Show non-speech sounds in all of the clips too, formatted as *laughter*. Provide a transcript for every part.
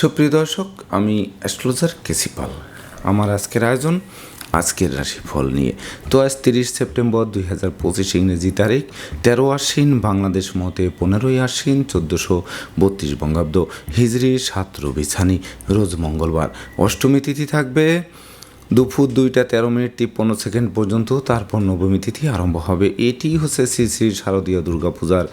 সুপ্রিয় দর্শক, আমি অ্যাস্ট্রোলজার কেসিপাল আমার আজকের আয়োজন, আজকের রাশিফল নিয়ে। তো আজ তিরিশ সেপ্টেম্বর দুই হাজার পঁচিশ ইংরেজি তারিখ, তেরো আশ্বিন বাংলাদেশ মতে পনেরোই আশ্বিন চোদ্দোশো বত্রিশ বঙ্গাব্দ। হিজড়ি সাত রবি ছানি, রোজ মঙ্গলবার। অষ্টমী তিথি থাকবে দুপুর দুইটা তেরো মিনিট তিপ্পান্ন সেকেন্ড পর্যন্ত তারপর নবমী তিথি আরম্ভ হবে। এটি হচ্ছে শ্রী শ্রী শারদীয় দুর্গাপূজার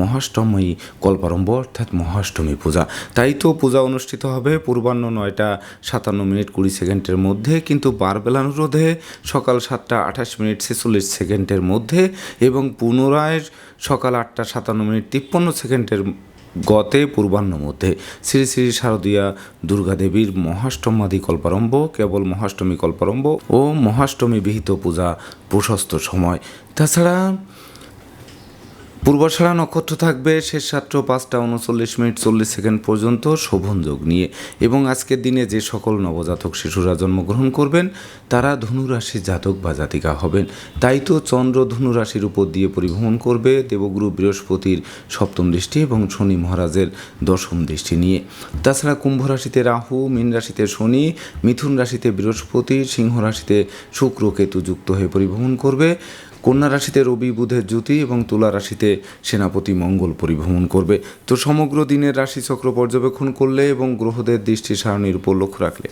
মহাষ্টমী কল্পারম্ভ, অর্থাৎ মহাষ্টমী পূজা। তাই তো পূজা অনুষ্ঠিত হবে পূর্বাহ্ন নয়টা সাতান্ন মিনিট কুড়ি সেকেন্ডের মধ্যে, কিন্তু বারবেলা অনুরোধে সকাল সাতটা আঠাশ মিনিট ছেচল্লিশ সেকেন্ডের মধ্যে এবং পুনরায় সকাল আটটা সাতান্ন মিনিট তিপ্পান্ন সেকেন্ডের গতে পূর্বাহ্ন মধ্যে শ্রী শ্রী শারদীয়া দুর্গাদেবীর মহাষ্টমাদি কল্পারম্ভ, কেবল মহাষ্টমী কল্পারম্ভ ও মহাষ্টমী বিহিত পূজা প্রশস্ত সময়। তাছাড়া পূর্বাষাঢ়া নক্ষত্র থাকবে শেষ রাত্র পাঁচটা উনচল্লিশ মিনিট চল্লিশ সেকেন্ড পর্যন্ত শোভন যোগ নিয়ে। এবং আজকের দিনে যে সকল নবজাতক শিশুরা জন্মগ্রহণ করবেন, তারা ধনুরাশি জাতক বা জাতিকা হবেন। তাই তো চন্দ্র ধনুরাশির উপর দিয়ে পরিভ্রমণ করবে দেবগুরু বৃহস্পতির সপ্তম দৃষ্টি এবং শনি মহারাজের দশম দৃষ্টি নিয়ে। তাছাড়া কুম্ভ রাশিতে রাহু, মীন রাশিতে শনি, মিথুন রাশিতে বৃহস্পতি, সিংহ রাশিতে শুক্র কেতু যুক্ত হয়ে পরিভ্রমণ করবে। কন্যা রাশিতে রবি বুধের জ্যোতি এবং তুলা রাশিতে সেনাপতি মঙ্গল পরিভ্রমণ করবে। তো সমগ্র দিনের রাশিচক্র পর্যবেক্ষণ করলে এবং গ্রহদের দৃষ্টি সারণীর উপর লক্ষ্য রাখলে,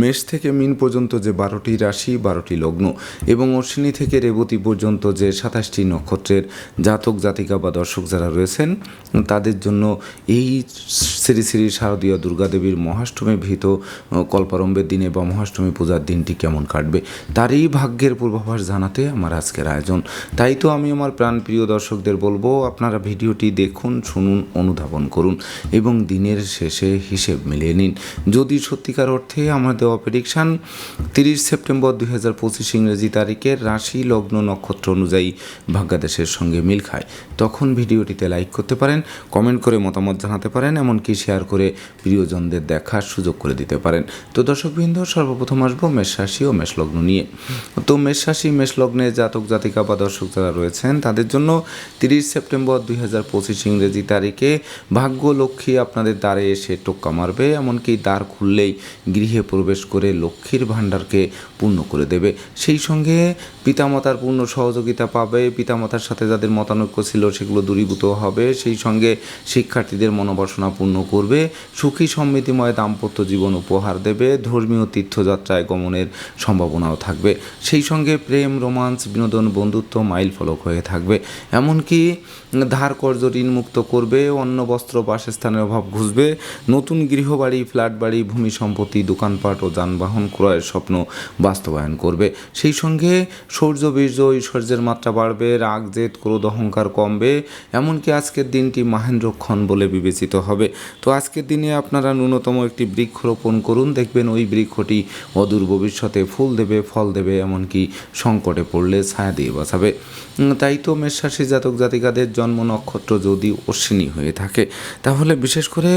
মেষ থেকে মিন পর্যন্ত যে বারোটি রাশি, বারোটি লগ্ন এবং অশ্বিনী থেকে রেবতী পর্যন্ত যে সাতাশটি নক্ষত্রের জাতক, জাতিকা বা দর্শক যারা রয়েছেন, তাদের জন্য এই শ্রী শ্রী শারদীয় দুর্গাদেবীর মহাষ্টমী ভীত কল্পারম্ভের দিনে বা মহাষ্টমী পূজার দিনটি কেমন কাটবে, তারই ভাগ্যের পূর্বাভাস জানাতে আমার আজকের আয়োজন। তাই তো আমি আমার প্রাণপ্রিয় দর্শকদের বলব, আপনারা ভিডিওটি দেখুন, শুনুন, অনুধাবন করুন এবং দিনের শেষে হিসেব মিলিয়ে নিন। যদি সত্যিকার অর্থে আমার দেওয়া প্রেডিকশান তিরিশ সেপ্টেম্বর দুই হাজার পঁচিশ ইংরেজি তারিখের রাশি লগ্ন নক্ষত্র অনুযায়ী ভাগ্যাদেশের সঙ্গে মিল খায়। তখন ভিডিওটিতে লাইক করতে পারেন কমেন্ট করে মতামত জানাতে পারেন, এমনকি শেয়ার করে প্রিয়জনদের দেখার সুযোগ করে দিতে পারেন। তো দর্শকবৃন্দ, সর্বপ্রথম আসব মেষ রাশি ও মেষলগ্ন নিয়ে। তো মেষ রাশি মেষলগ্নে জাতক জাতিকা বা দর্শক যারা রয়েছেন। তাদের জন্য তিরিশ সেপ্টেম্বর দুই হাজার পঁচিশ ইংরেজি তারিখে ভাগ্য লক্ষ্মী আপনাদের দ্বারে এসে টোক্কা মারবে। এমনকি দ্বার খুললেই গৃহে প্রবেশ করে লক্ষ্মীর ভাণ্ডারকে পূর্ণ করে দেবে। সেই সঙ্গে পিতামাতার পূর্ণ সহযোগিতা পাবে। পিতামাতার সাথে যাদের মতানৈক্য ছিল সেগুলো দূরীভূত হবে। সেই সঙ্গে শিক্ষার্থীদের মনোবাসনা পূর্ণ করবে। সুখী সমৃদ্ধিময় দাম্পত্য জীবন উপহার দেবে। ধর্মীয় তীর্থযাত্রায় গমনের সম্ভাবনাও থাকবে। সেই সঙ্গে প্রেম, রোমান্স, বিনোদন, বন্ধুত্ব মাইল ফলক হয়ে থাকবে। এমনকি ধার কর্য ঋণ মুক্ত করবে। অন্ন, বস্ত্র, বাসস্থানের অভাব ঘুষবে। নতুন গৃহবাড়ি ফ্ল্যাট বাড়ি ভূমি সম্পত্তি, দোকানপাট ও যানবাহন ক্রয়ের স্বপ্ন বাস্তবায়ন করবে। সেই সঙ্গে সৌর্য, বীর্য, ঐশ্বর্যের মাত্রা বাড়বে, রাগ, জেদ, ক্রোধ, অহংকার কমবে, এমনকি আজকের দিনটি মাহেন্দ্রক্ষণ বলে বিবেচিত হবে। তো আজকের দিনে আপনারা ন্যূনতম একটি বৃক্ষ রোপণ করুন। দেখবেন ওই বৃক্ষটি অদূর ভবিষ্যতে ফুল দেবে, ফল দেবে, এমনকি সংকটে পড়লে ছায়া দিয়ে বাঁচাবে। তাই তো মেষরাশি জাতক জাতিকাদের জন্ম নক্ষত্র যদি অশ্বিনী হয়ে থাকে, তাহলে বিশেষ করে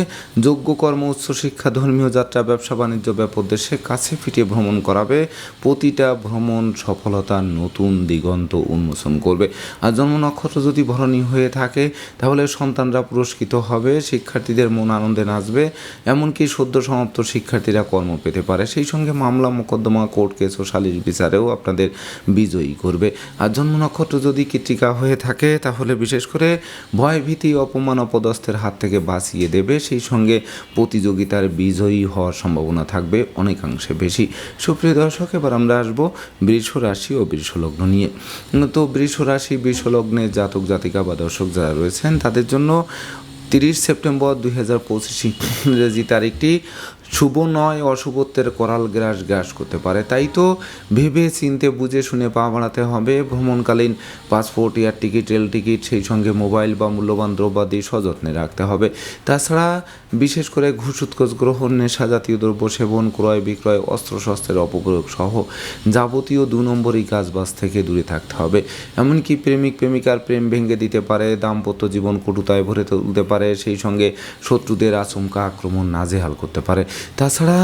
যোগ্য কর্ম, উচ্চশিক্ষা, ধর্মীয় যাত্রা, ব্যবসা, বাণিজ্য ব্যাপক দেশে কাছে ফিটিয়ে ভ্রমণ করাবে। প্রতিটা ভ্রমণ সফলতার নতুন দিগন্ত উন্মোচন করবে। আর জন্ম নক্ষত্র যদি ভরণী হয়ে থাকে, তাহলে সন্তানরা পুরস্কৃত হবে, শিক্ষার্থীদের মন আনন্দে নাচবে, এমনকি সদ্য সমাপ্ত শিক্ষার্থীরা কর্ম পেতে পারে। সেই সঙ্গে মামলা মোকদ্দমা, কোর্ট কেস ও সালিশ বিচারেও আপনাদের বিজয়ী করবে। আর জন্ম নক্ষত্র যদি কৃতিকা হয়ে থাকে, তাহলে বিশেষ করে ভয় ভীতি অপমান, অপদস্থের হাত থেকে বাঁচিয়ে দেবে। সেই সঙ্গে প্রতিযোগিতার বিজয়ী হওয়ার সম্ভাবনা থাকবে অনেকাংশে বেশি। সুপ্রিয় দর্শক এবার আমরা আসব বৃষ রাশি ও বৃষ লগ্ন নিয়ে। তো বৃষ রাশি, বৃষ লগ্নে জাতক, জাতিকা বা দর্শক যারা রয়েছেন, তাদের জন্য তিরিশ সেপ্টেম্বর দুই হাজার পঁচিশ, ইংরেজি তারিখটি শুভ নয়, অশুভত্বের করাল গ্রাস গ্রাস করতে পারে। তাই তো ভেবে চিনতে বুঝে শুনে পা বাড়াতে হবে। ভ্রমণকালীন passport, air ticket, rail ticket, সেই সঙ্গে মোবাইল বা মূল্যবান দ্রব্যাদি সযত্নে রাখতে হবে। তাছাড়া বিশেষ করে ঘুষ উৎকোচ গ্রহণ নেশা জাতীয় দ্রব্য সেবন, ক্রয় বিক্রয়, অস্ত্রশস্ত্রের অপপ্রয়োগ সহ যাবতীয় দু নম্বরই কাজবাজ থেকে দূরে থাকতে হবে। এমনকি প্রেমিক, প্রেমিকার প্রেম ভেঙে দিতে পারে, দাম্পত্য জীবন কটুতায় ভরে তুলতে পারে, সেই সঙ্গে শত্রুদের আচমকা আক্রমণ নাজেহাল করতে পারে। তাছাড়া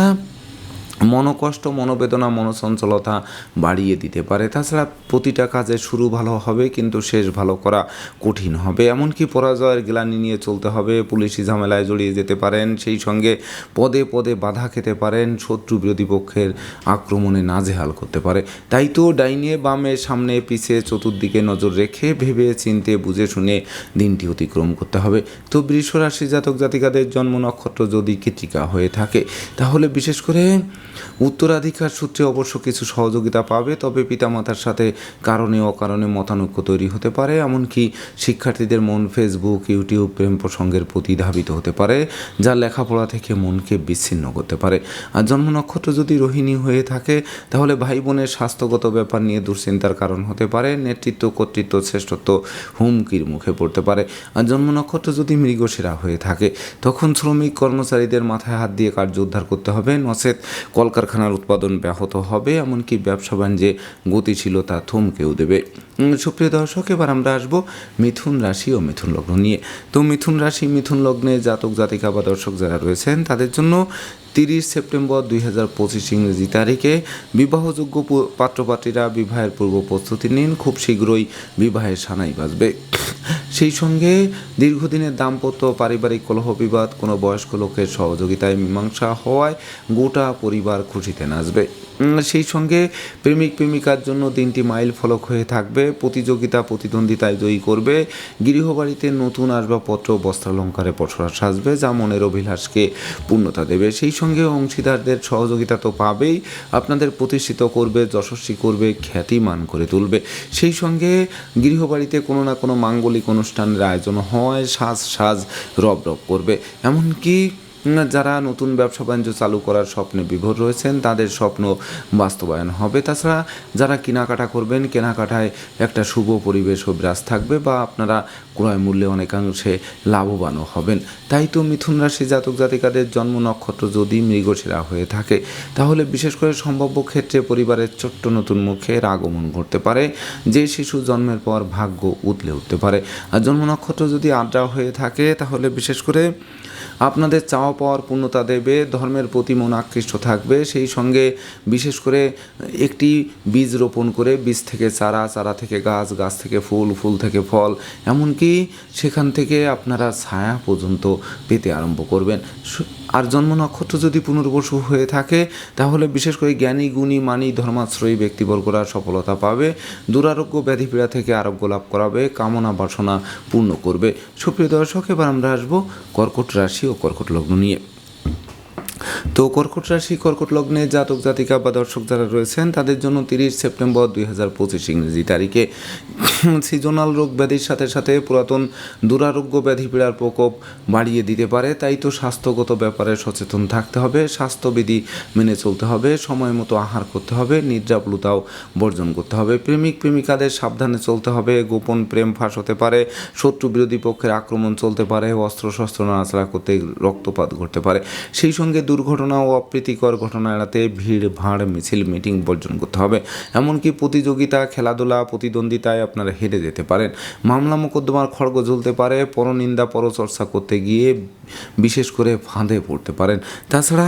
মনোকষ্ট, মনোবেদনা মনোচঞ্চলতা বাড়িয়ে দিতে পারে। তাছাড়া প্রতিটা কাজে শুরু ভালো হবে, কিন্তু শেষ ভালো করা কঠিন হবে। এমনকি পরাজয়ের গ্লানি নিয়ে চলতে হবে, পুলিশি ঝামেলায় জড়িয়ে যেতে পারেন, সেই সঙ্গে পদে পদে বাধা খেতে পারেন, শত্রু বিরোধী পক্ষের আক্রমণে নাজেহাল করতে পারে। তাই তো ডাইনে বামে সামনে পিছে চতুর্দিকে নজর রেখে ভেবে চিনতে, বুঝে শুনে দিনটি অতিক্রম করতে হবে। তো বৃষ রাশি জাতক জাতিকাদের জন্ম নক্ষত্র যদি কৃতিকা হয়ে থাকে, তাহলে বিশেষ করে উত্তরাধিকার সূত্রে অবশ্য কিছু সহযোগিতা পাবে, তবে পিতামাতার সাথে কারণে অকারণে মতানৈক্য তৈরি হতে পারে, এমনকি শিক্ষার্থীদের মন ফেসবুক ইউটিউব প্রেম প্রসঙ্গের প্রতি ধাবিত হতে পারে, যা লেখাপড়া থেকে মনকে বিচ্ছিন্ন করতে পারে। আর জন্ম নক্ষত্র যদি রোহিণী হয়ে থাকে, তাহলে ভাই বোনের স্বাস্থ্যগত ব্যাপার নিয়ে দুশ্চিন্তার কারণ হতে পারে, নেতৃত্ব, কর্তৃত্ব, শ্রেষ্ঠত্ব হুমকির মুখে পড়তে পারে। আর জন্ম নক্ষত্র যদি মৃগশিরা হয়ে থাকে, তখন শ্রমিক কর্মচারীদের মাথায় হাত দিয়ে কার্য উদ্ধার করতে হবে। নচেত কলকারখানার উৎপাদন ব্যাহত হবে এমনকি ব্যবসা বাণিজ্যে গতিশীলতা থমকেও দেবে। সুপ্রিয় দর্শক, এবার আমরা আসব মিথুন রাশি ও মিথুন লগ্ন নিয়ে। তো মিথুন রাশি, মিথুন লগ্নে জাতক, জাতিকা বা দর্শক যারা রয়েছেন, তাদের জন্য তিরিশ সেপ্টেম্বর দুই হাজার পঁচিশ ইংরেজি তারিখে বিবাহযোগ্য পাত্রপাত্রীরা বিবাহের পূর্ব প্রস্তুতি নিন। খুব শীঘ্রই বিবাহের সানাই বাজবে। সেই সঙ্গে দীর্ঘদিনের দাম্পত্য পারিবারিক কলহ বিবাদ, কোনো বয়স্ক লোকের সহযোগিতায় মীমাংসা হওয়ায় গোটা পরিবার খুশিতে নাচবে। সেই সঙ্গে প্রেমিক প্রেমিকার জন্য দিনটি মাইল ফলক হয়ে থাকবে। প্রতিযোগিতা প্রতিদ্বন্দ্বিতায় জয়ী করবে। গৃহবাড়িতে নতুন আসবাবপত্র, বস্ত্রালঙ্কারে পসরা সাজবে, যা মনের অভিলাষকে পূর্ণতা দেবে। সেই সঙ্গে অংশীদারদের সহযোগিতা তো পাবেই। আপনাদের প্রতিষ্ঠিত করবে, যশস্বী করবে, খ্যাতিমান করে তুলবে। সেই সঙ্গে গৃহবাড়িতে কোনো না কোনো মাঙ্গলিক অনুষ্ঠানের আয়োজন হয় সাজ সাজ রব রব করবে। এমনকি যারা নতুন ব্যবসা বাণিজ্য চালু করার স্বপ্নে বিভোর রয়েছেন, তাদের স্বপ্ন বাস্তবায়ন হবে। তাছাড়া যারা কেনাকাটা করবেন, কেনাকাটায় একটা শুভ পরিবেশ ও বিরাজ থাকবে বা আপনারা ক্রয় মূল্যে অনেকাংশে লাভবানও হবেন। তাই তো মিথুন রাশি জাতক জাতিকাদের জন্ম নক্ষত্র যদি মৃগশিরা হয়ে থাকে, তাহলে বিশেষ করে সম্ভাব্য ক্ষেত্রে পরিবারের ছোট্ট নতুন মুখের আগমন ঘটতে পারে, যে শিশু জন্মের পর ভাগ্য উতলে উঠতে পারে। আর জন্ম নক্ষত্র যদি আদ্রা হয়ে থাকে, তাহলে বিশেষ করে আপনাদের চাওয়া পাওয়ার পূর্ণতা দেবে, ধর্মের প্রতি মন আকৃষ্ট থাকবে। সেই সঙ্গে বিশেষ করে একটি বীজ রোপণ করে, বীজ থেকে চারা চারা থেকে গাছ গাছ থেকে ফুল ফুল থেকে ফল, এমনকি সেখান থেকে আপনারা ছায়া পর্যন্ত পেতে আরম্ভ করবেন। আর জন্ম নক্ষত্র যদি পুনর্বসু হয়ে থাকে, তাহলে বিশেষ করে জ্ঞানী, গুণী, মানি, ধর্মাশ্রয়ী ব্যক্তিবর্গরা সফলতা পাবে, দুরারোগ্য ব্যাধি পীড়া থেকে আরোগ্য লাভ করাবে, কামনা বাসনা পূর্ণ করবে। সুপ্রিয় দর্শক, এবার আমরা আসব কর্কট রাশি ও কর্কট লগ্ন নিয়ে তো কর্কট রাশি, কর্কট লগ্নে জাতক, জাতিকা বা দর্শক যারা রয়েছেন, তাদের জন্য তিরিশ সেপ্টেম্বর দুই হাজার পঁচিশ ইংরেজি তারিখে সিজনাল রোগ ব্যাধির সাথে সাথে পুরাতন দুরারোগ্য ব্যাধি পীড়ার প্রকোপ বাড়িয়ে দিতে পারে। তাই তো স্বাস্থ্যগত ব্যাপারে সচেতন থাকতে হবে, স্বাস্থ্যবিধি মেনে চলতে হবে, সময় মতো আহার করতে হবে নিদ্রাপ্লুতাও বর্জন করতে হবে। প্রেমিক, প্রেমিকাদের সাবধানে চলতে হবে, গোপন প্রেম ফাঁস হতে পারে, শত্রু বিরোধী পক্ষের আক্রমণ চলতে পারে অস্ত্র শস্ত্র নাড়াচাড়া করতে রক্তপাত ঘটতে পারে। সেই সঙ্গে দুর্ঘটনা ও অপ্রীতিকর ঘটনা এড়াতে ভিড়, ভাঁড়, মিছিল, মিটিং বর্জন করতে হবে। এমনকি প্রতিযোগিতা, খেলাধুলা, প্রতিদ্বন্দ্বিতায় আপনারা হেরে যেতে পারেন। মামলা মোকদ্দমার খড়গ ঝুলতে পারে, পরনিন্দা, পরচর্চা করতে গিয়ে বিশেষ করে ফাঁদে পড়তে পারেন। তাছাড়া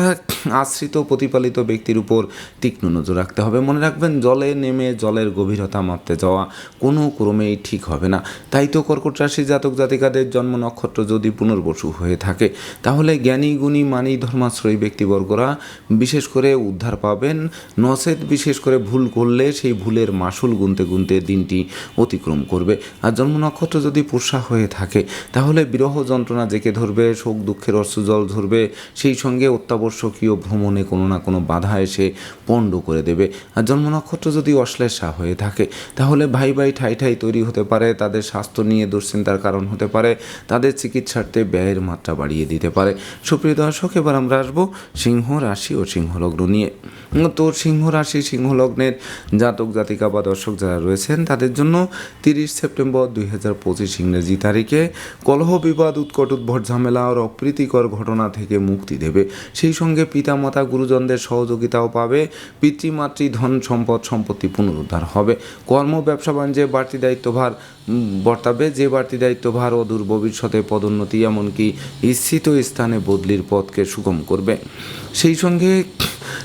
আশ্রিত প্রতিপালিত ব্যক্তির উপর তীক্ষ্ণ নজর রাখতে হবে। মনে রাখবেন, জলে নেমে জলের গভীরতা মাপতে যাওয়া কোনো ক্রমেই ঠিক হবে না। তাই তো কর্কট রাশি জাতক জাতিকাদের জন্ম নক্ষত্র যদি পুনর্বসু হয়ে থাকে, তাহলে জ্ঞানী, গুণী, মানি, ধর্মাশ্রয়ী ব্যক্তিবর্গরা বিশেষ করে উদ্ধার পাবেন। নচেত বিশেষ করে ভুল করলে সেই ভুলের মাসুল গুনতে গুনতে দিনটি অতিক্রম করবে। আর জন্ম নক্ষত্র যদি পোষা হয়ে থাকে, তাহলে বিরহ যন্ত্রণা জেঁকে ধরবে, শোক দুঃখের অশ্রুজল ধরবে, সেই সঙ্গে অত্যাবশ্যকীয় ভ্রমণে কোনো না কোনো বাধা এসে পণ্ড করে দেবে। আর জন্ম নক্ষত্র যদি অশ্লেষা হয়ে থাকে, তাহলে ভাই ভাই ঠাই ঠাই তৈরি হতে পারে, তাদের স্বাস্থ্য নিয়ে দুশ্চিন্তার কারণ হতে পারে, তাদের চিকিৎসার্থে ব্যয়ের মাত্রা বাড়িয়ে দিতে পারে। সুপ্রিয় দর্শক, এবার আমরা আসব সিংহ রাশি ও সিংহ লগ্ন নিয়ে। তো সিংহ রাশি সিংহ লগ্নের জাতক, জাতিকা বা দর্শক যারা রয়েছেন, তাদের জন্য তিরিশ সেপ্টেম্বর দুই হাজার পঁচিশ ইংরেজি তারিখে কলহ বিবাদ, উৎকট উদ্ভট ঝামেলা আর অপ্রীতিকর ঘটনা থেকে মুক্তি দেবে। সেই সঙ্গে পিতামাতা, গুরুজনদের সহযোগিতাও পাবে। পিতৃমাতৃ ধন সম্পদ সম্পত্তি পুনরুদ্ধার হবে। কর্ম, ব্যবসা, বাণিজ্যে বাড়তি দায়িত্বভার বর্তাবে। যে বাড়তি দায়িত্বভার অদূর ভবিষ্যতে পদোন্নতি, এমনকি ইচ্ছিত স্থানে বদলির পথকে সুগম করবে। সেই সঙ্গে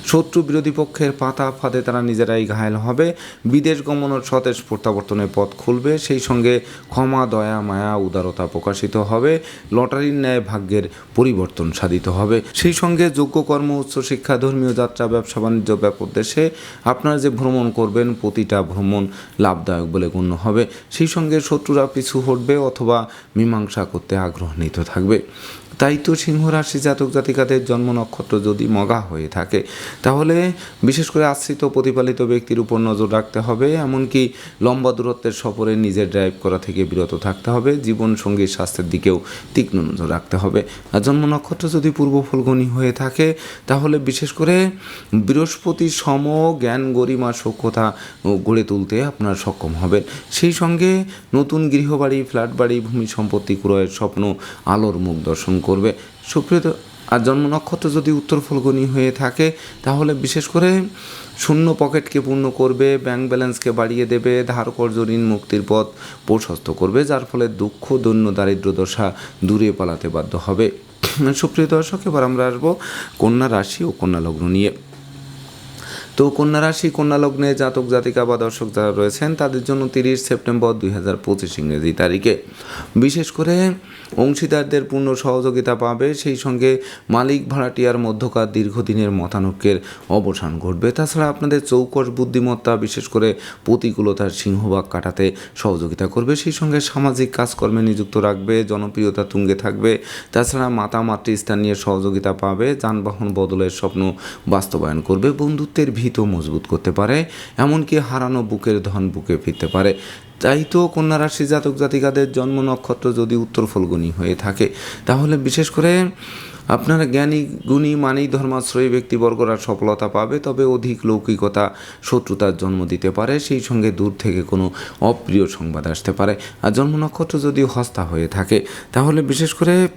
শত্রু বিরোধী পক্ষের পাতা ফাঁদে তারা নিজেরাই ঘায়েল হবে। বিদেশ গমনের সতেজ প্রত্যাবর্তনের পথ খুলবে। সেই সঙ্গে ক্ষমা, দয়া, মায়া, উদারতা প্রকাশিত হবে। লটারির ন্যায় ভাগ্যের পরিবর্তন সাধিত হবে। সেই সঙ্গে যোগ্য কর্ম, উচ্চ শিক্ষা, ধর্মীয় যাত্রা, ব্যবসা, বাণিজ্য দেশে আপনারা যে ভ্রমণ করবেন, প্রতিটা ভ্রমণ লাভদায়ক বলে গণ্য হবে। সেই সঙ্গে শত্রুরা পিছু হটবে অথবা মীমাংসা করতে আগ্রহ আগ্রহান্বিত থাকবে। তাই তো সিংহ রাশি জাতক জাতিকাদের জন্ম নক্ষত্র যদি মগা হয়ে থাকে, তাহলে বিশেষ করে আশ্রিত প্রতিপালিত ব্যক্তির উপর নজর রাখতে হবে, এমনকি লম্বা দূরত্বের সফরে নিজের ড্রাইভ করা থেকে বিরত থাকতে হবে, জীবন সঙ্গীর স্বাস্থ্যের দিকেও তীক্ষ্ণ নজর রাখতে হবে। আর জন্ম নক্ষত্র যদি পূর্ব ফলগণী হয়ে থাকে, তাহলে বিশেষ করে বৃহস্পতি সম জ্ঞান গরিমা সক্ষতা গড়ে তুলতে আপনার সক্ষম হবেন। সেই সঙ্গে নতুন গৃহবাড়ি ফ্ল্যাট বাড়ি ভূমি সম্পত্তি, ক্রয়ের স্বপ্ন, আলোর মুখ দর্শন করবে। সুপ্রিয়, আর জন্ম নক্ষত্র যদি উত্তর ফলগণী হয়ে থাকে, তাহলে বিশেষ করে শূন্য পকেটকে পূর্ণ করবে ব্যাংক ব্যালেন্সকে বাড়িয়ে দেবে, ধার কর্জ, ঋণ মুক্তির পথ প্রশস্ত করবে, যার ফলে দুঃখ দৈন্য দারিদ্র দশা দূরে পালাতে বাধ্য হবে। সুপ্রিয় দর্শক, এবার আমরা আসব কন্যা রাশি ও কন্যা লগ্ন নিয়ে। তো কন্যা রাশি, কন্যা লগ্নে জাতক, জাতিকা বা দর্শক যারা রয়েছেন, তাদের জন্য তিরিশ সেপ্টেম্বর দুই হাজার পঁচিশ ইংরেজি তারিখে। বিশেষ করে অংশীদারদের পূর্ণ সহযোগিতা পাবে, সেই সঙ্গে মালিক ভাড়াটিয়ার মধ্যকার দীর্ঘদিনের মতানৈক্যের অবসান ঘটবে। তাছাড়া আপনাদের চৌকস বুদ্ধিমত্তা, বিশেষ করে প্রতিকূলতার সিংহভাগ কাটাতে সহযোগিতা করবে। সেই সঙ্গে সামাজিক কাজকর্মে নিযুক্ত রাখবে, জনপ্রিয়তা তুঙ্গে থাকবে। তাছাড়া মাতা মাতৃস্থান নিয়ে সহযোগিতা পাবে, যানবাহন বদলের স্বপ্ন বাস্তবায়ন করবে। বন্ধুত্বের ভিত মজবুত করতে পারে, এমনকি হারানো বুকের ধন বুকে ফিরতে পারে। তাই তো কন্যা রাশি জাতক জাতিকাদের জন্ম নক্ষত্র যদি উত্তর ফলগুনি হয়ে থাকে, তাহলে বিশেষ করে আপনারা জ্ঞানী, গুণী মানি ধর্মাশ্রয়ী ব্যক্তিবর্গরা সফলতা পাবে, তবে অধিক লৌকিকতা, শত্রুতার জন্ম দিতে পারে, সেই সঙ্গে দূর থেকে কোনো অপ্রিয় সংবাদ আসতে পারে। আর জন্ম নক্ষত্র যদি হস্তা হয়ে থাকে, তাহলে বিশেষ করে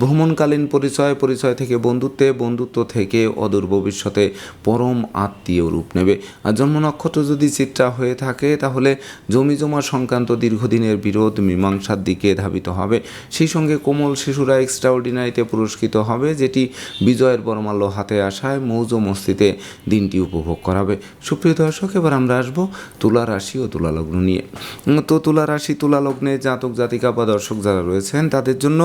ভ্রমণকালীন পরিচয় পরিচয় থেকে বন্ধুত্বে, বন্ধুত্ব থেকে অদূর ভবিষ্যতে পরম আত্মীয় রূপ নেবে। আর জন্ম নক্ষত্র যদি চিত্রা হয়ে থাকে, তাহলে জমি জমা সংক্রান্ত দীর্ঘদিনের বিরোধ মীমাংসার দিকে ধাবিত হবে। সেই সঙ্গে কোমল শিশুরা এক্সট্রাঅর্ডিনারিতে পুরস্কৃত হবে, যেটি বিজয়ের বরমাল্য হাতে আসায় মৌজ মস্তিতে দিনটি উপভোগ করাবে। সুপ্রিয় দর্শক, এবার আমরা আসব তুলা রাশি ও তুলা লগ্ন নিয়ে। তো তুলা রাশি, তুলা লগ্নে জাতক জাতিকা বা দর্শক যারা রয়েছেন, তাদের জন্য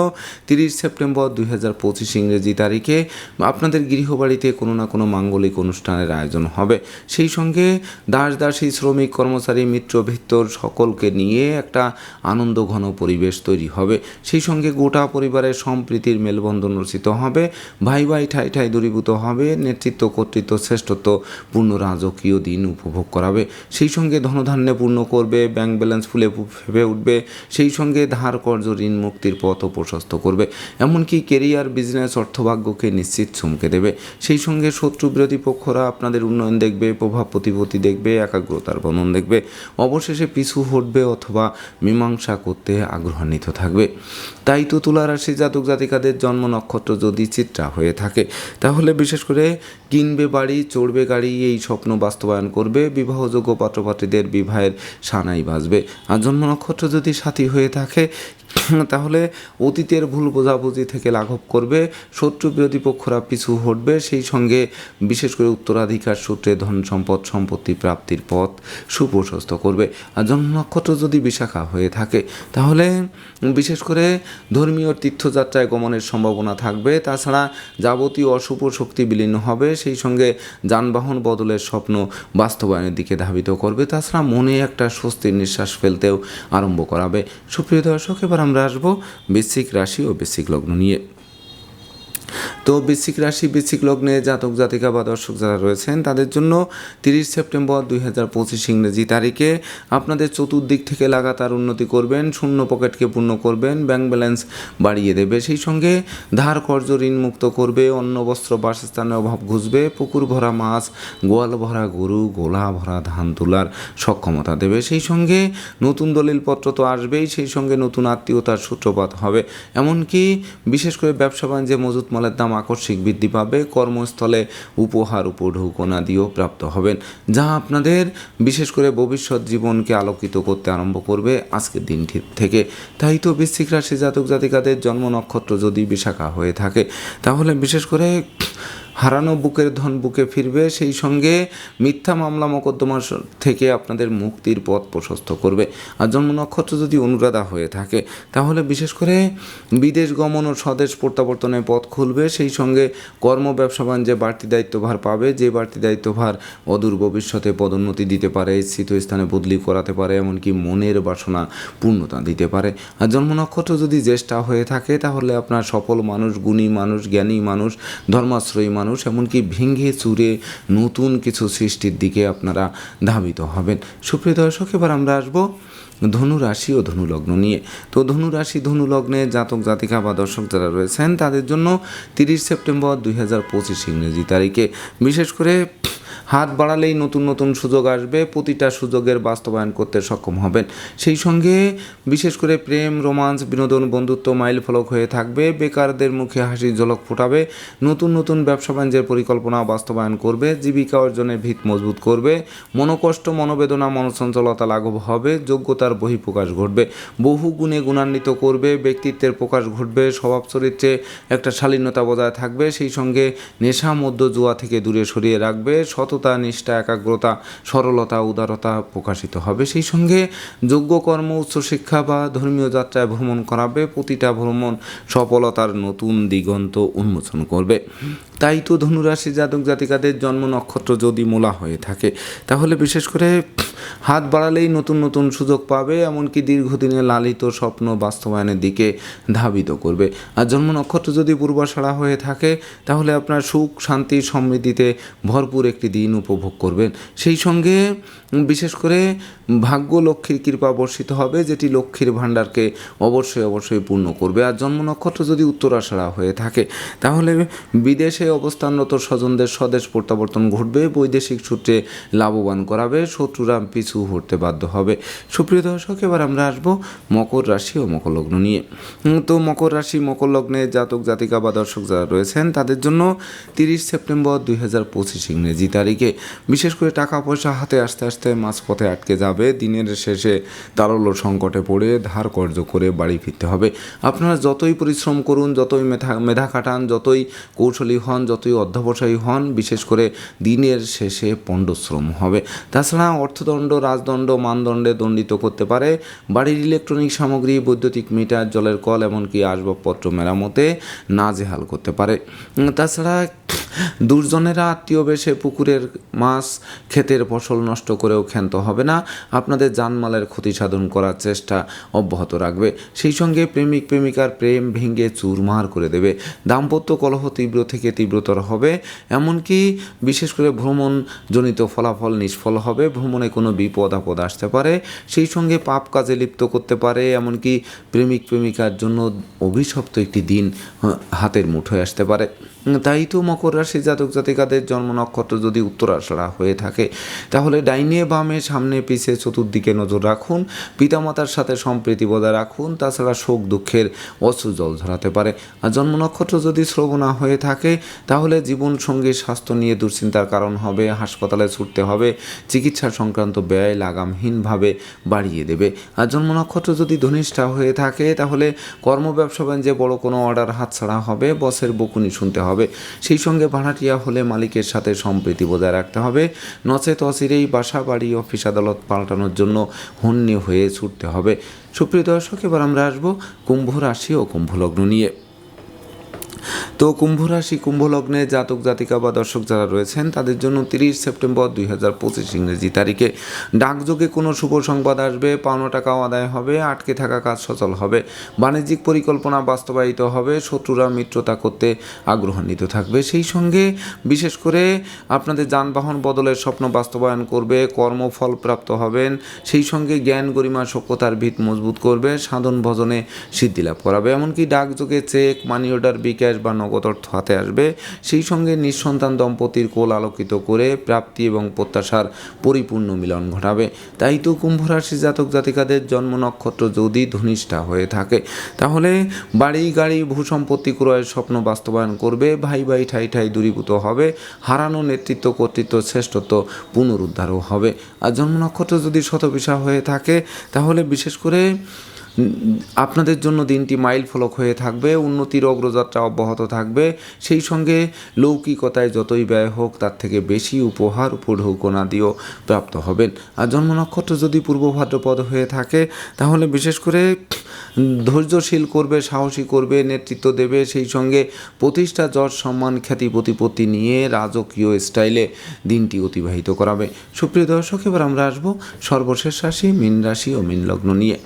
তিরিশ সেপ্টেম্বর দুই হাজার পঁচিশ ইংরেজি তারিখে আপনাদের গৃহবাড়িতে কোনো না কোনো মাঙ্গলিক অনুষ্ঠানের আয়োজন হবে। সেই সঙ্গে দাস দাসী, শ্রমিক, কর্মচারী, মিত্র, ভিত্তর সকলকে নিয়ে একটা আনন্দ ঘন পরিবেশ তৈরি হবে। সেই সঙ্গে গোটা পরিবারের সম্প্রীতির মেলবন্ধন রচিত হবে। ভাই ভাই ঠাই ঠাই দূরীভূত হবে। নেতৃত্ব, কর্তৃত্ব, শ্রেষ্ঠত্ব পূর্ণ রাজকীয় দিন উপভোগ করাবে। সেই সঙ্গে ধনধান্যে পূর্ণ করবে। ব্যাংক ব্যালেন্স ফুলে ফেপে উঠবে। সেই সঙ্গে ধার কর্য ঋণ মুক্তির পথও প্রশস্ত করবে। এমনকি কেরিয়ার, বিজনেস, অর্থভাগ্যকে নিশ্চিত চমকে দেবে। সেই সঙ্গে শত্রু বিরোধী পক্ষরা আপনাদের উন্নয়ন দেখবে, প্রভাব প্রতিপত্তি দেখবে, একাগ্রতার বনন দেখবে। অবশেষে পিছু হটবে অথবা মীমাংসা করতে আগ্রহান্বিত থাকবে। তাই তো তুলা রাশি জাতক জাতিকাদের জন্ম নক্ষত্র যদি চিত্রা হয়ে থাকে, তাহলে বিশেষ করে কিনবে বাড়ি, চড়বে গাড়ি, এই স্বপ্ন বাস্তবায়ন করবে, বিবাহযোগ্য পাত্রপাত্রীদের বিবাহের সানাই বাজবে। আর জন্ম নক্ষত্র যদি সাথী হয়ে থাকে *laughs* তাহলে অতীতের ভুল বোঝাবুঝি থেকে লাঘব করবে, শত্রু বিরোধী পক্ষরা পিছু হটবে, সেই সঙ্গে বিশেষ করে উত্তরাধিকার সূত্রে ধন সম্পদ, সম্পত্তি প্রাপ্তির পথ সুপ্রশস্ত করবে। আর জন্ম নক্ষত্র যদি বিশাখা হয়ে থাকে, তাহলে বিশেষ করে ধর্মীয় তীর্থযাত্রায় গমনের সম্ভাবনা থাকবে। তাছাড়া যাবতীয় অশুভ শক্তি বিলীন হবে, সেই সঙ্গে যানবাহন বদলের স্বপ্ন বাস্তবায়নের দিকে ধাবিত করবে। তাছাড়া মনে একটা স্বস্তির নিঃশ্বাস ফেলতেও আরম্ভ করাবে। সুপ্রিয় দর্শক, এবার আমরা আসব বেসিক রাশি ও বেসিক লগ্ন নিয়ে। তো বৃশ্চিক রাশি, বৃশ্চিক লগ্নে জাতক, জাতিকা বা দর্শক যারা রয়েছেন, তাদের জন্য তিরিশ সেপ্টেম্বর দুই হাজার পঁচিশ ইংরেজি তারিখে আপনাদের চতুর্দিক থেকে লাগাতার উন্নতি করবেন, শূন্য পকেটকে পূর্ণ করবেন, ব্যাংক ব্যালেন্স বাড়িয়ে দেবে। সেই সঙ্গে ধার কর্য ঋণ মুক্ত করবে, অন্ন, বস্ত্র, বাসস্থানের অভাব ঘুষবে, পুকুর ভরা মাছ, গোয়াল ভরা গরু, গোলা ভরা ধান তোলার সক্ষমতা দেবে। সেই সঙ্গে নতুন দলিলপত্র তো আসবেই, সেই সঙ্গে নতুন আত্মীয়তার সূত্রপাত হবে। এমনকি বিশেষ করে ব্যবসা বাণিজ্যে মজুত মালের দাম আকস্মিক বৃদ্ধি পাবে। কর্মস্থলে উপহার উপঢৌকনা দিয়েও প্রাপ্ত হবেন। যা আপনাদের বিশেষ করে ভবিষ্যৎ জীবনকে আলোকিত করতে আরম্ভ করবে আজকের দিনটি থেকে। তাই তো বৃশ্চিক রাশি জাতক জাতিকাদের জন্ম নক্ষত্র যদি বিশাখা হয়ে থাকে, তাহলে বিশেষ করে হারানো বুকের ধন বুকে ফিরবে, সেই সঙ্গে মিথ্যা মামলা মোকদ্দমা থেকে আপনাদের মুক্তির পথ প্রশস্ত করবে। আর জন্ম নক্ষত্র যদি অনুরাধা হয়ে থাকে, তাহলে বিশেষ করে বিদেশ গমন ও স্বদেশ প্রত্যাবর্তনের পথ খুলবে, সেই সঙ্গে কর্ম, ব্যবসা, বাণিজ্যে বাড়তি দায়িত্বভার পাবে। যে বাড়তি দায়িত্বভার অদূর ভবিষ্যতে পদোন্নতি দিতে পারে স্থিত স্থানে বদলি করাতে পারে, এমনকি মনের বাসনা পূর্ণতা দিতে পারে। আর জন্ম নক্ষত্র যদি জ্যেষ্ঠা হয়ে থাকে, তাহলে আপনার সফল মানুষ, গুণী মানুষ, জ্ঞানী মানুষ, ধর্মাশ্রয়ী মানুষ, এমনকি ভেঙে চুরে নতুন কিছু সৃষ্টির দিকে আপনারা ধাবিত হবেন। সুপ্রিয় দর্শক, এবার আমরা আসব ধনু রাশি ও ধনু লগ্ন নিয়ে। তো ধনু রাশি ধনু লগ্নে জাতক, জাতিকা বা দর্শক যারা রয়েছেন, তাদের জন্য তিরিশ সেপ্টেম্বর দুই হাজার পঁচিশ ইংরেজি তারিখে। বিশেষ করে হাত বাড়ালেই নতুন নতুন সুযোগ আসবে, প্রতিটা সুযোগের বাস্তবায়ন করতে সক্ষম হবেন। সেই সঙ্গে বিশেষ করে প্রেম, রোমান্স, বিনোদন, বন্ধুত্ব মাইল ফলক হয়ে থাকবে, বেকারদের মুখে হাসি ঝলক ফোটাবে, নতুন নতুন ব্যবসা বাণিজ্যের পরিকল্পনা বাস্তবায়ন করবে, জীবিকা অর্জনের ভিত মজবুত করবে, মনোকষ্ট, মনোবেদনা মনসঞ্চলতা লাঘব হবে, যোগ্যতার বহিঃপ্রকাশ ঘটবে, বহু গুণে গুণান্বিত করবে, ব্যক্তিত্বের প্রকাশ ঘটবে, স্বভাব চরিত্রে একটা শালীনতা বজায় থাকবে, সেই সঙ্গে নেশা মধ্য জুয়া থেকে দূরে সরিয়ে রাখবে, সততা নিষ্ঠা, একাগ্রতা, সরলতা, উদারতা প্রকাশিত হবে। সেই সঙ্গে যোগ্য কর্ম উচ্চশিক্ষা বা ধর্মীয় যাত্রায় ভ্রমণ করাবে। প্রতিটা ভ্রমণ সফলতার নতুন দিগন্ত উন্মোচন করবে। তাই তো ধনুরাশি জাতক জাতিকাদের জন্ম নক্ষত্র যদি মোলা হয়ে থাকে। তাহলে বিশেষ করে হাত বাড়ালেই নতুন নতুন সুযোগ পাবে, এমনকি দীর্ঘদিনে লালিত স্বপ্ন বাস্তবায়নের দিকে ধাবিত করবে। আর জন্ম নক্ষত্র যদি পূর্বাশাড়া হয়ে থাকে, তাহলে আপনার সুখ, শান্তি, সমৃদ্ধিতে ভরপুর একটি দিন উপভোগ করবেন। সেই সঙ্গে বিশেষ করে ভাগ্য লক্ষ্মীর কৃপা বর্ষিত হবে, যেটি লক্ষ্মীর ভাণ্ডারকে অবশ্যই অবশ্যই পূর্ণ করবে। আর জন্ম নক্ষত্র যদি উত্তরাশাড়া হয়ে থাকে, তাহলে বিদেশে অবস্থানরত স্বজনদের স্বদেশ প্রত্যাবর্তন ঘটবে। বৈদেশিক সূত্রে লাভবান করাবে। শত্রুরা পিছু হতে বাধ্য হবে। সুপ্রিয় দর্শক, এবার আমরা আসব মকর রাশি ও মকর লগ্ন নিয়ে। তো মকর রাশি, মকর লগ্নে জাতক, জাতিকা বা দর্শক যারা রয়েছেন, তাদের জন্য তিরিশ সেপ্টেম্বর দুই হাজার পঁচিশ ইংরেজি তারিখে। বিশেষ করে টাকা পয়সা হাতে আসতে আসতে মাঝপথে আটকে যাবে। দিনের শেষে তারল্য সংকটে পড়ে ধার কর্য করে বাড়ি ফিরতে হবে। আপনারা যতই পরিশ্রম করুন, যতই মেধা মেধা খাটান, যতই কৌশলী হন যতই অধ্যবসায়ী হন, বিশেষ করে দিনের শেষে পণ্ডশ্রম হবে। তাছাড়া অর্থদণ্ড, রাজদণ্ড, মানদণ্ডে দণ্ডিত করতে পারে। বাড়ির ইলেকট্রনিক সামগ্রী, বৈদ্যুতিক মিটার, জলের কল, এমনকি আসবাবপত্র মেরামতে নাজেহাল করতে পারে। তাছাড়া দুর্জনেরা আত্মীয় বেশে পুকুরের মাছ, ক্ষেতের ফসল নষ্ট করেও ক্ষান্ত হবে না। আপনাদের জানমালের ক্ষতি সাধন করার চেষ্টা অব্যাহত রাখবে। সেই সঙ্গে প্রেমিক প্রেমিকার প্রেম ভেঙে চুরমার করে দেবে। দাম্পত্য কলহ তীব্র থেকে তীব্রতর হবে। এমনকি বিশেষ করে ভ্রমণজনিত ফলাফল নিষ্ফল হবে। ভ্রমণে কোনো বিপদ আপদ আসতে পারে। সেই সঙ্গে পাপ কাজে লিপ্ত করতে পারে। এমনকি প্রেমিক প্রেমিকার জন্য অভিশপ্ত একটি দিন হাতের মুঠোয় আসতে পারে। তাই তো মকর রাশি জাতক জাতিকাদের জন্ম নক্ষত্র যদি উত্তরাশাড়া হয়ে থাকে, তাহলে ডাইনে বামে সামনে পিছে চতুর্দিকে নজর রাখুন, পিতামাতার সাথে সম্প্রীতি বজায় রাখুন, তাছাড়া শোক দুঃখের অশ্রু জল ধরাতে পারে। আর জন্ম নক্ষত্র যদি শ্রবণা হয়ে থাকে, তাহলে জীবন সঙ্গী স্বাস্থ্য নিয়ে দুশ্চিন্তার কারণ হবে, হাসপাতালে ছুটতে হবে, চিকিৎসা সংক্রান্ত ব্যয় লাগামহীনভাবে বাড়িয়ে দেবে। আর জন্ম নক্ষত্র যদি ধনিষ্ঠা হয়ে থাকে, তাহলে কর্ম ব্যবসা যে বড় কোনো অর্ডার হাতছাড়া হবে, বসের বকুনি শুনতে হবে। সেই সঙ্গে ভাড়াটিয়া হলে মালিকের সাথে সম্প্রীতি বজায় রাখতে হবে। নচেত অচিরেই বাসা, বাড়ি, অফিস, আদালত পাল্টানোর জন্য হন্যে হয়ে ছুটতে হবে। সুপ্রিয় দর্শক, এবার আমরা আসব কুম্ভ রাশি ও কুম্ভ লগ্ন নিয়ে। তো কুম্ভ রাশি কুম্ভ লগ্নে জাতক, জাতিকা বা দর্শক যারা রয়েছেন, তাদের জন্য তিরিশ সেপ্টেম্বর দুই হাজার পঁচিশ ইংরেজি তারিখে। ডাকযোগে কোনো শুভ সংবাদ আসবে, পাওনা টাকাও আদায় হবে, আটকে থাকা কাজ সচল হবে, বাণিজ্যিক পরিকল্পনা বাস্তবায়িত হবে, শত্রুরা মিত্রতা করতে আগ্রহান্বিত থাকবে। সেই সঙ্গে বিশেষ করে আপনাদের যানবাহন বদলের স্বপ্ন বাস্তবায়ন করবে, কর্মফল প্রাপ্ত হবেন, সেই সঙ্গে জ্ঞান, গরিমা, সভ্যতার ভিত মজবুত করবে, সাধন ভজনে সিদ্ধি লাভ করাবে। এমনকি ডাকযোগে চেক, মানি অর্ডার, বিকাশ বা অর্থ হাতে আসবে। সেই সঙ্গে নিঃসন্তান দম্পতির কোল আলোকিত করে প্রাপ্তি এবং প্রত্যাশার পরিপূর্ণ মিলন ঘটাবে। তাই তো কুম্ভ রাশি জাতক জাতিকাদের জন্ম নক্ষত্র যদি ধনিষ্ঠা হয়ে থাকে, তাহলে বাড়ি, গাড়ি, ভূসম্পত্তি ক্রয়ের স্বপ্ন বাস্তবায়ন করবে, ভাই ভাই, ঠাই ঠাই দূরীভূত হবে, হারানো নেতৃত্ব, কর্তৃত্ব, শ্রেষ্ঠত্ব পুনরুদ্ধারও হবে। আর জন্ম নক্ষত্র যদি শতবিশা হয়ে থাকে, তাহলে বিশেষ করে আপনাদের জন্য দিনটি মাইল ফলক হয়ে থাকবে উন্নতির অগ্রযাত্রা অব্যাহত থাকবে। সেই সঙ্গে লৌকিকতায় যতই ব্যয় হোক, তার থেকে বেশি উপহার উপঢৌকনা দিয়েও প্রাপ্ত হবেন। আর জন্ম নক্ষত্র যদি পূর্ব ভাদ্রপদ হয়ে থাকে, তাহলে বিশেষ করে ধৈর্যশীল করবে, সাহসী করবে, নেতৃত্ব দেবে। সেই সঙ্গে প্রতিষ্ঠা, যশ, সম্মান, খ্যাতি, প্রতিপত্তি নিয়ে রাজকীয় স্টাইলে দিনটি অতিবাহিত করাবে। সুপ্রিয় দর্শক, এবার আমরা আসব সর্বশেষ রাশি, মীন রাশি ও মীন লগ্ন নিয়ে।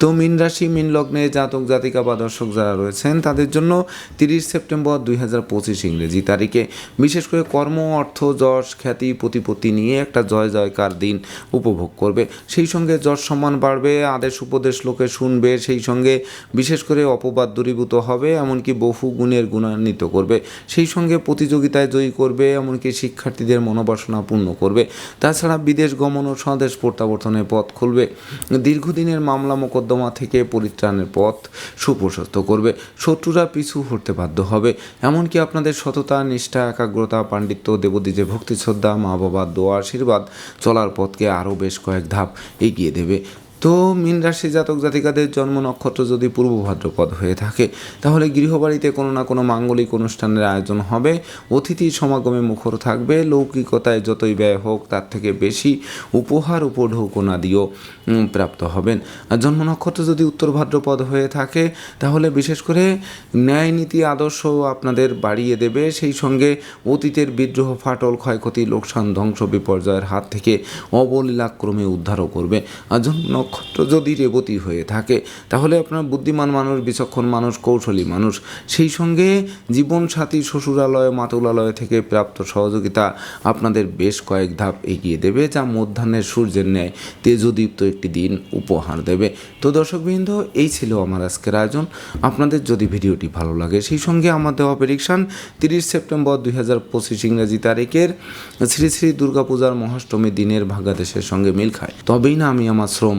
তো মীন রাশি মীন লগ্নে জাতক, জাতিকা বা দর্শক যারা রয়েছেন, তাদের জন্য তিরিশ সেপ্টেম্বর দুই হাজার পঁচিশ ইংরেজি তারিখে। বিশেষ করে কর্ম, অর্থ, যশ, খ্যাতি, প্রতিপত্তি নিয়ে একটা জয়, জয়কার দিন উপভোগ করবে। সেই সঙ্গে যশ সম্মান বাড়বে, আদেশ, উপদেশ লোকে শুনবে, সেই সঙ্গে বিশেষ করে অপবাদ দূরীভূত হবে, এমনকি বহু গুণের গুণান্বিত করবে। সেই সঙ্গে প্রতিযোগিতায় জয়ী করবে, এমনকি শিক্ষার্থীদের মনোবাসনা পূর্ণ করবে। তাছাড়া বিদেশ গমন ও স্বদেশ প্রত্যাবর্তনের পথ খুলবে। দীর্ঘদিনের মামলা, মোকদ্দমা থেকে পরিত্রাণের পথ সুপ্রশস্ত করবে। শত্রুরা পিছু হতে বাধ্য হবে। এমনকি আপনাদের সততা, নিষ্ঠা, একাগ্রতা, পাণ্ডিত্য দেবদীজে ভক্তি, শ্রদ্ধা মা বাবার দোয়া, আশীর্বাদ, চলার পথকে আরও বেশ কয়েক ধাপ এগিয়ে দেবে। তো মীন রাশি জাতক জাতিকাদের জন্ম নক্ষত্র যদি পূর্ব ভাদ্রপদ হয়ে থাকে, তাহলে গৃহবাড়িতে কোনো না কোনো মাঙ্গলিক অনুষ্ঠানের আয়োজন হবে। অতিথি সমাগমে মুখর থাকবে। লৌকিকতায় যতই ব্যয় হোক, তার থেকে বেশি উপহার উপঢৌকনা দিয়েও প্রাপ্ত হবেন। আর জন্ম নক্ষত্র যদি উত্তর ভাদ্রপদ হয়ে থাকে, তাহলে বিশেষ করে ন্যায় নীতি আদর্শ আপনাদের বাড়িয়ে দেবে। সেই সঙ্গে অতীতের বিদ্রোহ, ফাটল, ক্ষয়ক্ষতি, লোকসান, ধ্বংস, বিপর্যয়ের হাত থেকে অবলীলাক্রমে উদ্ধারও করবে। আর জন্ম নক্ষত্র যদি রেবতী হয়ে থাকে, তাহলে আপনার বুদ্ধিমান মানুষ, বিচক্ষণ মানুষ, কৌশলী মানুষ, সেই সঙ্গে জীবনসাথী, শ্বশুরালয়, মাতুলালয় থেকে প্রাপ্ত সহযোগিতা আপনাদের বেশ কয়েক ধাপ এগিয়ে দেবে, যা মধ্যাহ্নের সূর্যের ন্যায় তেজদীপ্ত একটি দিন উপহার দেবে। তো দর্শকবৃন্দ, এই ছিল আমার আজকের আয়োজন। আপনাদের যদি ভিডিওটি ভালো লাগে, সেই সঙ্গে আমার দেওয়া প্রেডিকশান তিরিশ সেপ্টেম্বর দুই হাজার পঁচিশ ইংরাজি তারিখের শ্রী শ্রী দুর্গাপূজার মহাষ্টমী দিনের ভাগাদেশের সঙ্গে মিল খায়। তবেই না আমি আমার শ্রম